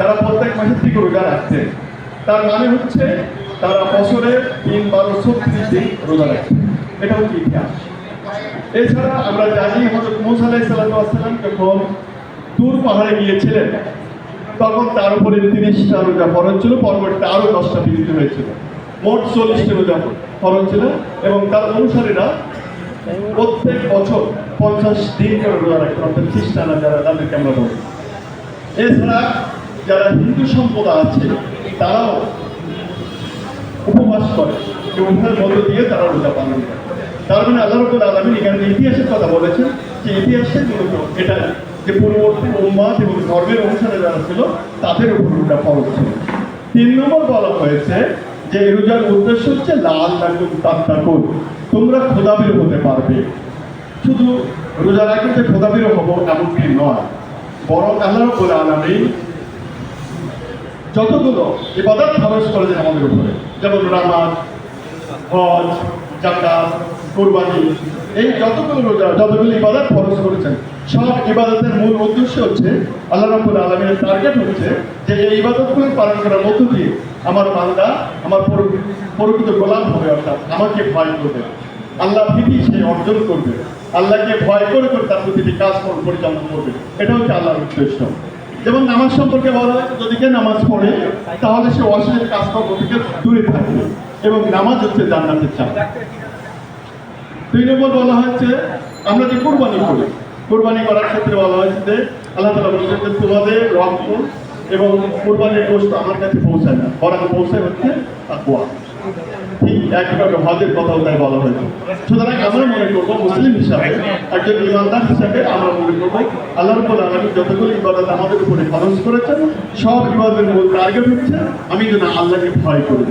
তারা প্রত্যেক থেকে রোজা রাখতেন তার মানে হচ্ছে তারা বছরে তিন বারো ছত্রিশ দিন রোজা রাখতেন এটা হচ্ছে ইতিহাস। এছাড়া আমরা জানি হজরত মুসা আলাহ সাল্লাম যখন দূর পাহাড়ে গিয়েছিলেন, তখন তার উপরে তিরিশটা রোজা ফরজ ছিল, পরবর্তীতে আরও দশটা বিদিত হয়েছিল। মোট চল্লিশটা রোজা ফরজ ছিল এবং তার অনুসারীরা প্রত্যেক বছর পঞ্চাশ দিন করে রোজা রাখতেন অর্থাৎ খ্রিস্টানরা যারা, তাদেরকে আমরা বলি। এছাড়া যারা হিন্দু সম্প্রদায় আছে, তারাও উপবাস করে। উভয়ের মধ্য দিয়ে তারা রোজা পালন করে। তার মানে আল্লাহ রবুল আলমী এখানে ইতিহাসের কথা বলেছেন, যে ইতিহাসে মূলত এটা যে পূর্ববর্তী উম্মাদ এবং ধর্মের অনুসারে যারা ছিল, তাদের উপর রোজা ফরজ ছিল। তিন নম্বর বলা হয়েছে যে রোজার উদ্দেশ্য হচ্ছে লাল লাগুন তাত্তাকুন তোমরা খোদাবির হতে পারবে। শুধু রোজা রাখে যে খোদাবির হব এমনটি নয়, বরং আল্লাহ রবুল আলমী যতগুলো ইবাদত খরচ করেছেন আমাদের উপরে, যেমন নামাজ, হজ জাকাত কোরবানি, এই যতগুলো রোজা যতগুলো ইবাদত খরচ করেছেন, সব ইবাদতের মূল উদ্দেশ্য হচ্ছে আল্লাহ রাব্বুল আলমীর টার্গেট হচ্ছে যে এই ইবাদতগুলো পালন করার মধ্য দিয়ে আমার বান্দা, আমার পর- প্রকৃত গোলাম হবে, অর্থাৎ আমাকে ভয় করবে। আল্লাহ ভীতি সে অর্জন করবে। আল্লাহকে ভয় করে করে তার প্রতিটি কাজ পরিচালনা করবে। এটা হচ্ছে আল্লাহর উদ্দেশ্য। যেমন নামাজ সম্পর্কে বলা হয়, যদি কেউ নামাজ পড়ে, তাহলে সে অশ্লীল কাজকর্ম থেকে দূরে থাকবে এবং নামাজ হচ্ছে জান্নাতের চাপ দুই নম্বর বলা হয়েছে আমরা যে কোরবানি করি, কোরবানি করার ক্ষেত্রে বলা হয়েছে যে, আল্লাহ তালা বলছেন যে তোমাদের রক্ত এবং কোরবানির গোষ্ঠ আমার কাছে পৌঁছায় না। বরং পৌঁছায় হচ্ছে তাকুয়া ঠিক একইভাবে হজের কথাও তাই বলা হয়েছে। সুতরাং আমরা মনে করব, মুসলিম হিসাবে, একজন ইমানদার হিসাবে আমরা মনে আল্লাহ যতগুলো ইবাদত আমাদের উপরে খরচ করেছেন, সব ইবাদতের মূল টার্গেট হচ্ছে আমি যেন আল্লাহকে ভয় করে।